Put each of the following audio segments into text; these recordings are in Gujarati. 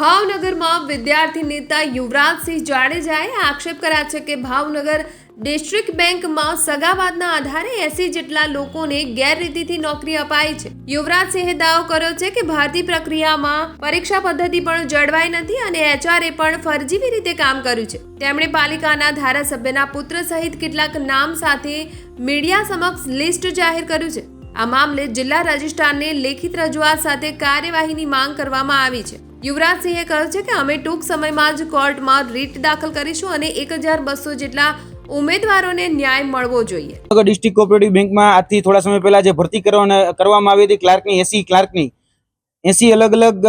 ભાવનગરમાં વિદ્યાર્થી નેતા યુવરાજસિંહ જાડેજાએ આક્ષેપ કર્યા છે કે ભાવનગર ડિસ્ટ્રિક્ટ બેંકમાં સગાવાદના આધારે એસી જેટલા લોકોને ગેરરીતિથી નોકરી અપાઈ છે. યુવરાજસિંહે દાવો કર્યો છે કે ભારતીય પ્રક્રિયામાં પરીક્ષા પદ્ધતિ પણ જળવાઈ નથી અને એચઆરએ પણ ફરજીવી રીતે કામ કર્યું છે. તેમણે પાલિકાના ધારાસભ્યના પુત્ર સહિત કેટલાક નામ સાથે મીડિયા સમક્ષ લિસ્ટ જાહેર કર્યું છે. આ મામલે જિલ્લા રજિસ્ટ્રારને લેખિત રજૂઆત સાથે કાર્યવાહીની માંગ કરવામાં આવી છે. યુવરાજસિંહે કહ્યું છે કે અમે ટૂંક સમયમાં જ કોર્ટમાં રીટ દાખલ કરીશું અને એક હજાર બસો જેટલા ઉમેદવારોને ન્યાય મળવો જોઈએ. ભાવનગર ડિસ્ટ્રિક્ટ કોઓપરેટિવ બેંકમાં આજથી થોડા સમય પહેલા જે ભરતી કરવામાં આવી હતી ક્લાર્કની, એસી ક્લાર્કની. એસી અલગ અલગ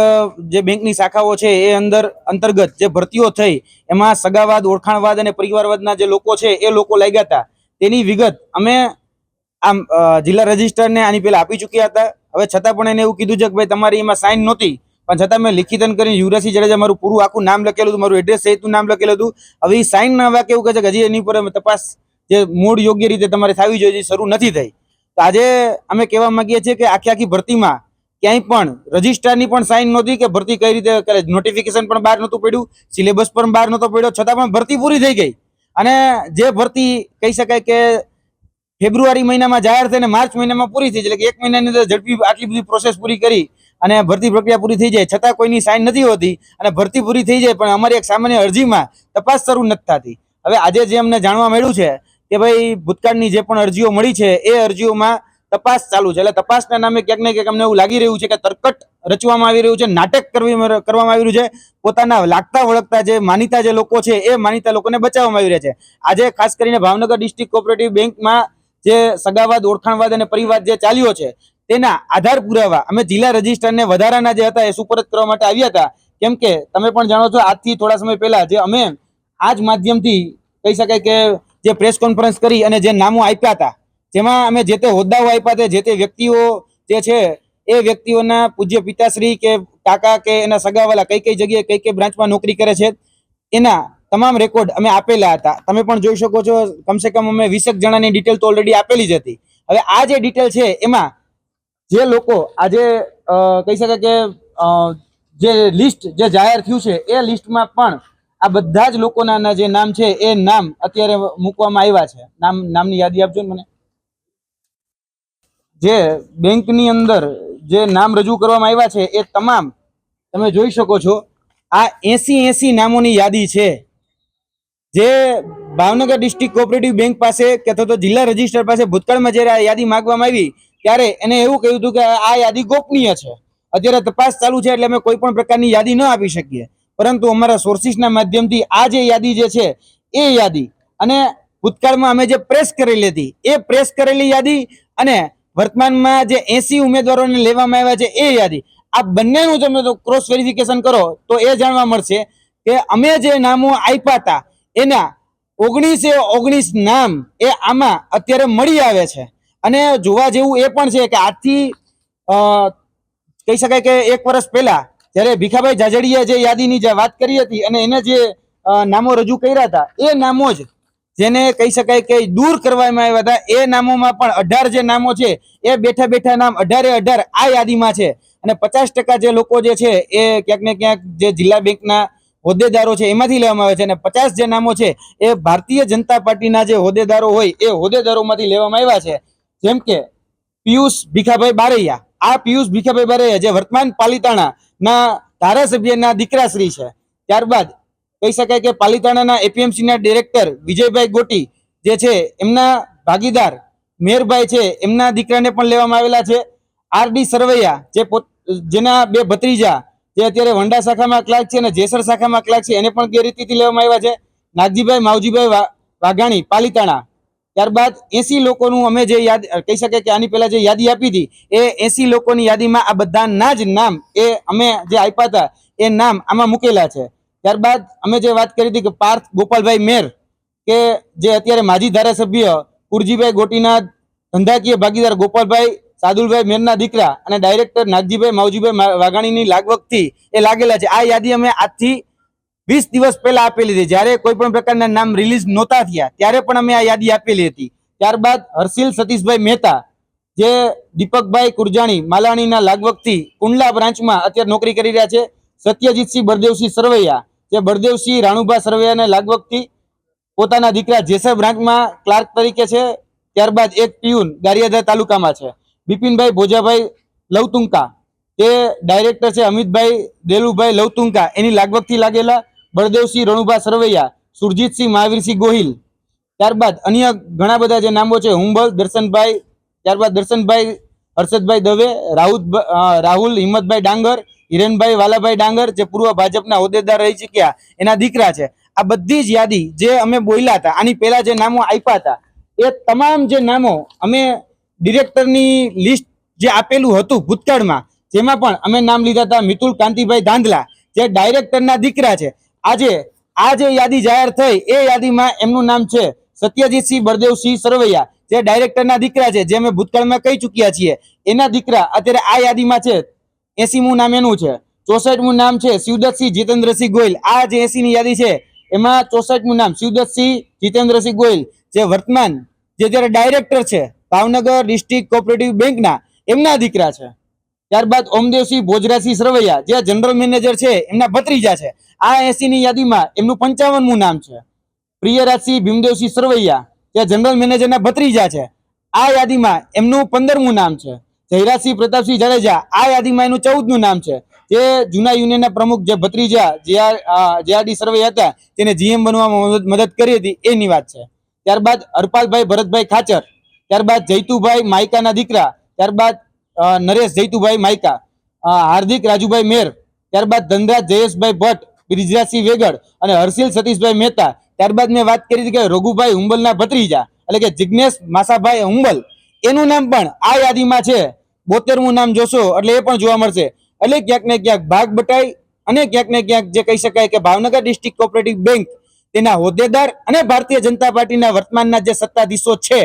જે બેંકની શાખાઓ છે એ અંદર અંતર્ગત જે ભરતીઓ થઈ, એમાં સગાવાદ, ઓળખાણવાદ અને પરિવારવાદના જે લોકો છે એ લોકો લાગ્યા હતા. તેની વિગત અમે આમ જિલ્લા રજિસ્ટરને આની પહેલા આપી ચૂક્યા હતા. હવે છતાં પણ એને એવું કીધું છે કે ભાઈ તમારી એમાં સાઇન નહોતી. પણ છતાં મેં લિખિતન કરીને યુવરાજસિંહ જાડેજા મારું પૂરું આખું નામ લખેલું હતું, મારું એડ્રેસ સહિતનું નામ લખેલું હતું. હવે એ સાઇન ના વાક્ય કેવું કહે છે કે હજી એની પર તપાસ, જે મૂળ યોગ્ય રીતે તમારે થવી જોઈએ શરૂ નથી થઈ. તો આજે અમે કહેવા માંગીએ છીએ કે આખી આખી ભરતીમાં ક્યાંય પણ રજિસ્ટ્રારની પણ સાઇન નહોતી કે ભરતી કઈ રીતે કરે. નોટિફિકેશન પણ બહાર નહોતું પડ્યું સિલેબસ પણ બહાર નહોતો પડ્યો, છતાં પણ ભરતી પૂરી થઈ ગઈ. અને જે ભરતી કહી શકાય કે ફેબ્રુઆરી મહિનામાં જાહેર થઈને માર્ચ મહિનામાં પૂરી થઈ એટલે એક મહિનાની અંદર ઝડપી આટલી બધી પ્રોસેસ પૂરી કરી અને ભરતી પ્રક્રિયા પૂરી થઈ જાય. છતાં કોઈની સાઇન નથી હોતી અને ભરતી પૂરી થઈ જાય, પણ અમારી એક સામાન્ય અરજીમાં તપાસ શરૂ નથી થતી હવે આજે જે અમને જાણવા મળ્યું છે કે ભાઈ ભૂતકાળની જે પણ અરજીઓ મળી છે, એ અરજીઓમાં તપાસ ચાલુ છે. એટલે તપાસના નામે ક્યાંક ને ક્યાંક અમને એવું લાગી રહ્યું છે કે તરકટ રચવામાં આવી રહ્યું છે, નાટક કરવી કરવામાં આવી રહ્યું છે. પોતાના લાગતા વળગતા જે માનીતા જે લોકો છે, એ માનીતા લોકોને બચાવવામાં આવી રહ્યા છે. આજે ખાસ કરીને ભાવનગર ડિસ્ટ્રિક્ટ કોઓપરેટિવ બેંકમાં જે સગાવાદ, ઓળખાણવાદ અને પરિવાદ જે ચાલ્યો છે, તેના આધાર પુરાવા અમે જિલ્લા રજિસ્ટરને વધારાના જે હતા એ સુપરત કરવા માટે આવ્યા હતા. કેમ કે તમે પણ જાણો છો, આજથી થોડા સમય પહેલા જે અમે આ જ માધ્યમથી કહી શકાય કે જે પ્રેસ કોન્ફરન્સ કરી અને જે નામો આપ્યા હતા, જેમાં અમે જે તે હોદ્દાઓ આપ્યા હતા, જે તે વ્યક્તિઓ જે છે, એ વ્યક્તિઓના પૂજ્ય પિતાશ્રી કે કાકા કે એના સગાવાલા કઈ કઈ જગ્યાએ કઈ કઈ બ્રાન્ચમાં નોકરી કરે છે, એના તમામ રેકોર્ડ અમે આપેલા હતા. તમે પણ જોઈ શકો છો, કમસે કમ અમે વીસેક જણાની ડિટેલ તો ઓલરેડી આપેલી જ હતી. હવે આ જે ડિટેલ છે, એમાં જે લોકો આજે કહી શકાય કે જે લિસ્ટ જે જાહેર થયું છે, એ લિસ્ટમાં પણ આ બધા જ લોકોના જે નામ છે, એ નામ અત્યારે મૂકવામાં આવ્યા છે. નામ, નામની યાદી આપજો ને મને. જે બેંકની અંદર જે નામ રજૂ કરવામાં આવ્યા છે, એ તમામ તમે જોઈ શકો છો. આ એસી એસી નામોની યાદી છે. જે ભાવનગર ડિસ્ટ્રિક્ટ કોઓપરેટિવ બેંક પાસે કે તો જિલ્લા રજિસ્ટર પાસે ભૂતકાળમાં જ્યારે આ યાદી માગવામાં આવી, ત્યારે એને એવું કહ્યું હતું કે આ યાદી ગોપનીય છે. અત્યારે તપાસ ચાલુ છે એટલે અમે કોઈ પણ પ્રકારની યાદી ન આપી શકીએ. પરંતુ અમારા સોર્સિસના માધ્યમથી આ જે યાદી જે છે, એ યાદી અને ભૂતકાળમાં અમે જે પ્રેસ કરેલી હતી, એ પ્રેસ કરેલી યાદી અને વર્તમાનમાં જે એસી ઉમેદવારોને લેવામાં આવ્યા છે, એ યાદી. આ બંનેનું તમે ક્રોસ વેરિફિકેશન કરો તો એ જાણવા મળશે કે અમે જે નામો આપ્યા હતા એના ઓગણીસે ઓગણીસ નામ એ આમાં અત્યારે મળી આવે છે. અને જોવા જેવું એ પણ છે કે આજથી કહી શકાય કે એક વર્ષ પહેલા જ્યારે ભીખાભાઈ જાજડીએ જે યાદીની જે વાત કરી હતી અને એને જે નામો રજૂ કર્યા હતા, એ નામો જ જેને કહી શકાય કે દૂર કરવામાં આવ્યા હતા, એ નામોમાં પણ અઢાર જે નામો છે, એ બેઠા બેઠા નામ અઢારે અઢાર આ યાદીમાં છે. અને પચાસ ટકા જે લોકો જે છે એ ક્યાંક ને ક્યાંક જે જિલ્લા બેંકના હોદ્દેદારો છે, એમાંથી લેવામાં આવે છે અને પચાસ જે નામો છે, એ ભારતીય જનતા પાર્ટીના જે હોદ્દેદારો હોય, એ હોદ્દેદારોમાંથી લેવામાં આવ્યા છે. જેમ કે પિયુષ ભીખાભાઈ બારૈયા. આ પિયુષ ભીખાભાઈ બારૈયા જે વર્તમાન પાલિતાણા ના ધારાસભ્યના દીકરાશ્રી છે. ત્યારબાદ કહી શકાય કે પાલિતાણાના એપીએમસીના ડિરેક્ટર વિજયભાઈ ગોટી જે છે, એમના ભાગીદાર મેરભાઈ છે, એમના દીકરાને પણ લેવામાં આવેલા છે. આર ડી સરવૈયા જે જેના બે ભત્રીજા જે અત્યારે વંડા શાખામાં ક્લાર્ક છે અને જેસર શાખામાં ક્લાર્ક છે, એને પણ ગેરરીતિથી લેવામાં આવ્યા છે. નાગજીભાઈ, માવજીભાઈ વાઘાણી, પાલિતાણા. ત્યારબાદ એસી લોકોનું અમે જે યાદ કહી શકાય કે આની પહેલાં જે યાદી આપી હતી, એ એસી લોકોની યાદીમાં આ બધાના જ નામ, એ અમે જે આપ્યા હતા, એ નામ આમાં મૂકેલા છે. ત્યારબાદ અમે જે વાત કરી હતી કે પાર્થ ગોપાલભાઈ મેર, કે જે અત્યારે માજી ધારાસભ્ય કુરજીભાઈ ગોટીના ધંધાકીય ભાગીદાર ગોપાલભાઈ સાદુલભાઈ મેરના દીકરા અને ડાયરેક્ટર નાગજીભાઈ માવજીભાઈ વાઘાણીની લાગવગથી એ લાગેલા છે. આ યાદી અમે આજથી વીસ દિવસ પહેલા આપેલી હતી. જ્યારે કોઈ પણ પ્રકારના નામ રિલીઝ નહોતા થયા, ત્યારે પણ અમે આ યાદી આપેલી હતી. ત્યારબાદ હર્ષિલ સતીશભાઈ મહેતા, જે દીપકભાઈ કુરજાણી, માલાણીના લાગવગથી કુંડલા બ્રાન્ચમાં અત્યારે નોકરી કરી રહ્યા છે. સત્યજીતસિંહ બળદેવસિંહ સરવૈયા, જે બળદેવસિંહ રાણુભા સરવૈયાને લાગવગથી પોતાના દીકરા જેસર બ્રાન્ચમાં ક્લાર્ક તરીકે છે. ત્યારબાદ એક પિયુન ગારિયાધાર તાલુકામાં છે. બિપિનભાઈ ભોજાભાઈ લવતુંકા. તે ડાયરેક્ટર છે અમિતભાઈ દેલુભાઈ લવતુંકા. એની લાગવગથી લાગેલા બળદેવસિંહ રણુભા સરવૈયા, સુરજીતસિંહ મહાવીરસિંહ ગોહિલ. ત્યારબાદ અન્ય ઘણા બધા જે નામો છે, હુંબલ, દર્શનભાઈ, ત્યારબાદ દર્શનભાઈ, હર્ષદભાઈ દવે, રાહુલ રાહુલ, હિંમતભાઈ ડાંગર, હિરેનભાઈ વાલાભાઈ ડાંગર, જે પૂર્વ ભાજપના હોદ્દેદાર રહી ચૂક્યા, એના દીકરા છે. આ બધી જ યાદી જે અમે બોલ્યા હતા, આની પહેલા જે નામો આપ્યા હતા, એ તમામ જે નામો અમે ડિરેક્ટરની લિસ્ટ જે આપેલું હતું ભૂતકાળમાં, જેમાં પણ અમે નામ લીધા હતા મિતુલ કાંતિભાઈ ધાંધલા જે ડાયરેક્ટરના દીકરા છે. આજે, આ જે યાદી જાહેર થઈ, એ યાદીમાં એમનું નામ છે સત્યજીતસિંહ બળદેવસિંહ સરવૈયા, જે ડાયરેક્ટરના દીકરા છે, જે અમે ભૂતકાળમાં કહી ચૂક્યા છીએ. એના દીકરા અત્યારે આ યાદીમાં છે, એસીમું નામ એનું છે. ચોસઠમું નામ છે શિવદત્તસિંહ જીતેન્દ્રસિંહ ગોયલ. આ જે એસીની યાદી છે, એમાં ચોસઠમું નામ શિવદત્તસિંહ જીતેન્દ્રસિંહ ગોયલ, જે વર્તમાન, જે જ્યારે ડાયરેક્ટર છે ભાવનગર ડિસ્ટ્રિક્ટ કોઓપરેટિવ બેંકના એમના દીકરા છે. ત્યારબાદ ઓમદેવસિંહ ભોજરાસિંહ સરવૈયા, જે જનરલ મેનેજર છે, એમના ભત્રીજા છે. આ એસીની યાદીમાં એમનું પંચાવનમું નામ છે. પ્રિયરાજસિંહ ભીમદેવસિંહ સરવૈયા, જે જનરલ મેનેજરના ભત્રીજા છે, આ યાદીમાં એમનું પંદરમું નામ છે. જયરાજસિંહ પ્રતાપસિંહ જાડેજા, આ યાદીમાં એનું ચૌદનું નામ છે. જે જૂના યુનિયનના પ્રમુખ જે ભત્રીજા જેઆરડી સરવૈયા હતા, તેને જીએમ બનવામાં મદદ કરી હતી, એની વાત છે. ત્યારબાદ હરપાલભાઈ ભરતભાઈ ખાચર ત્યારબાદ જયતુભાઈ માયકાના દીકરા, ત્યારબાદ નરેશ જયતુભાઈ માયકા હાર્દિક રાજુભાઈ મેર, ત્યારબાદ ધનરાજ જયેશભાઈ ભટ્ટ, બ્રિજરાજસિંહ વેગડ અને હર્ષિલ સતીશભાઈ મહેતા. ત્યારબાદ મેં વાત કરી હતી કે રઘુભાઈ હુંબલના ભત્રીજા, એટલે કે જિજ્ઞેશ માસાભાઈ હુંબલ. એનું નામ પણ આ યાદીમાં છે. બોતેરમું નામ જોશો એટલે એ પણ જોવા મળશે. એટલે ક્યાંક ને ક્યાંક ભાગ બટાઈ અને ક્યાંક ને ક્યાંક જે કહી શકાય કે ભાવનગર ડિસ્ટ્રિક્ટ કોઓપરેટિવ બેંક તેના હોદ્દેદાર અને ભારતીય જનતા પાર્ટીના વર્તમાનના જે સત્તાધીશો છે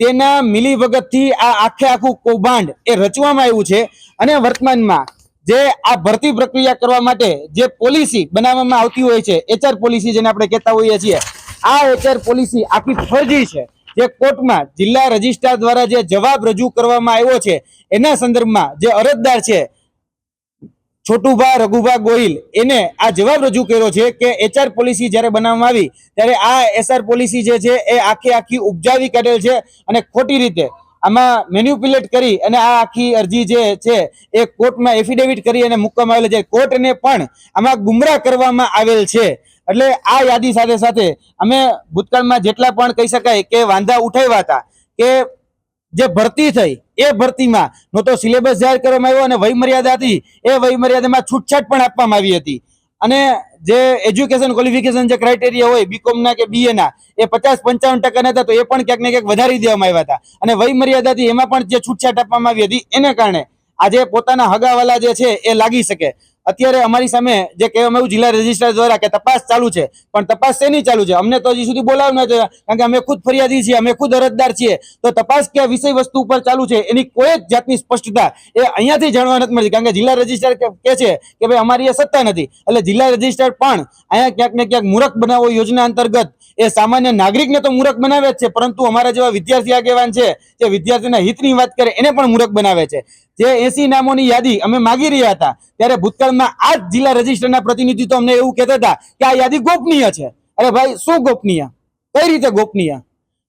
તેના મિલીભગતથી આ આખે આખું કૌભાંડ એ રચવામાં આવ્યું છે અને વર્તમાનમાં જે આ ભરતી પ્રક્રિયા કરવા માટે જે પોલિસી બનાવવામાં આવતી હોય છે એચઆર પોલિસી જેને આપણે કહેતા હોઈએ છીએ, આ એચઆર પોલિસી આખી ફરજી છે. જે કોર્ટમાં જિલ્લા રજિસ્ટ્રાર દ્વારા જે જવાબ રજૂ કરવામાં આવ્યો છે, એના સંદર્ભમાં જે અરજદાર છે છોટુભા રઘુભા ગોહિલ, એને આ જવાબ રજૂ કર્યો છે કે એચઆર પોલિસી જ્યારે બનાવવામાં આવી, ત્યારે આ એસઆર પોલિસી જે છે એ આખી આખી ઉપજાવી કાઢેલ છે અને ખોટી રીતે આમાં મેન્યુપ્યુલેટ કરી અને આ આખી અરજી જે છે એ કોર્ટમાં એફિડેવિટ કરી અને મૂકવામાં આવેલ છે. કોર્ટને પણ આમાં ગુમરાહ કરવામાં આવેલ છે. એટલે આ યાદી સાથે સાથે અમે ભૂતકાળમાં જેટલા પણ કહી શકાય કે વાંધા ઉઠાવ્યા હતા કે જે ભરતી થઈ એ ભરતીમાં. નો તો સિલેબસ જાહેર કરવામાં આવ્યો અને વયમર્યાદા હતી. એ વયમર્યાદામાં છૂટછાટ પણ આપવામાં આવી હતી. અને જે એજ્યુકેશન ક્વોલિફિકેશન જે ક્રાઇટેરિયા હોય બીકોમના કે બીએ ના, એ પચાસ પંચાવન ટકા હતા, તો એ પણ ક્યાંક ને ક્યાંક વધારી દેવામાં આવ્યા હતા. અને વયમર્યાદાથી એમાં પણ જે છૂટછાટ આપવામાં આવી હતી, એને કારણે આજે પોતાના હગાવાલા જે છે, એ લાગી શકે. અત્યારે અમારી સામે જે કહેવામાં આવ્યું જિલ્લા રજિસ્ટ્રાર દ્વારા કે તપાસ ચાલુ છે, પણ તપાસ શેની ચાલુ છે? અમને તો હજી સુધી બોલાવ્યું નથી કારણ કે અમે ખુદ ફરિયાદી છીએ, અમે ખુદ અરજદાર છીએ. તો તપાસ કયા વિષય વસ્તુ ઉપર ચાલુ છે, એની કોઈ જ જાતની સ્પષ્ટતા એ અહીંયાથી જાણવા નથી મળતી, કારણ કે જિલ્લા રજિસ્ટ્રાર કે કે છે કે ભાઈ અમારી એ સત્તા નથી. એટલે જિલ્લા રજિસ્ટ્રાર પણ અહીંયા ક્યાંક ને ક્યાંક મૂરખ બનાવો યોજના અંતર્ગત એ સામાન્ય નાગરિકને તો મૂર્ખ બનાવે જ છે, પરંતુ અમારા જેવા વિદ્યાર્થી આગેવાન છે, જે વિદ્યાર્થીના હિતની વાત કરે, એને પણ મૂર્ખ બનાવે છે. જે એસી નામોની યાદી અમે માગી રહ્યા હતા, ત્યારે ભૂતકાળમાં આ જિલ્લા રજિસ્ટરના પ્રતિનિધિ તો અમને એવું કહેતા હતા કે આ યાદી ગોપનીય છે. અરે ભાઈ, શું ગોપનીય? કઈ રીતે ગોપનીય?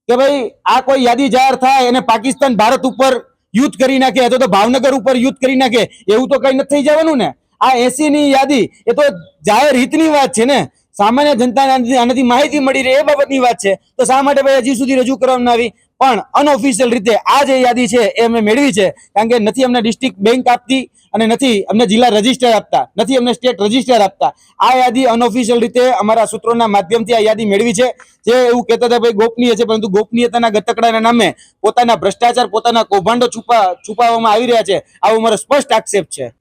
કે ભાઈ, આ કોઈ યાદી જાહેર થાય અને પાકિસ્તાન ભારત ઉપર યુદ્ધ કરી નાખે અથવા તો ભાવનગર ઉપર યુદ્ધ કરી નાખે, એવું તો કઈ નથી થઈ જવાનું ને? આ એસી ની યાદી એ તો જાહેર હિતની વાત છે ને? સામાન્ય જનતાને આનાથી માહિતી મળી રહે એ બાબતની વાત છે. તો શા માટે ભાઈ હજી સુધી રજૂ કરવામાં આવી? પણ અનઓફિશિયલ રીતે આ જે યાદી છે એ અમે મેળવી છે. કારણ કે નથી અમને ડિસ્ટ્રિક્ટ બેંક આપતી અને નથી અમને જિલ્લા રજિસ્ટર આપતા. નથી અમને સ્ટેટ રજિસ્ટર આપતા. આ યાદી અનઓફિશિયલ રીતે અમારા સૂત્રોના માધ્યમથી આ યાદી મેળવી છે. જે એવું કહેતા હતા, ભાઈ ગોપનીય છે, પરંતુ ગોપનીયતાના ગતકડાના નામે પોતાના ભ્રષ્ટાચાર, પોતાના કૌભાંડો છુપા છુપાવવામાં આવી રહ્યા છે. આવો મારો સ્પષ્ટ આક્ષેપ છે.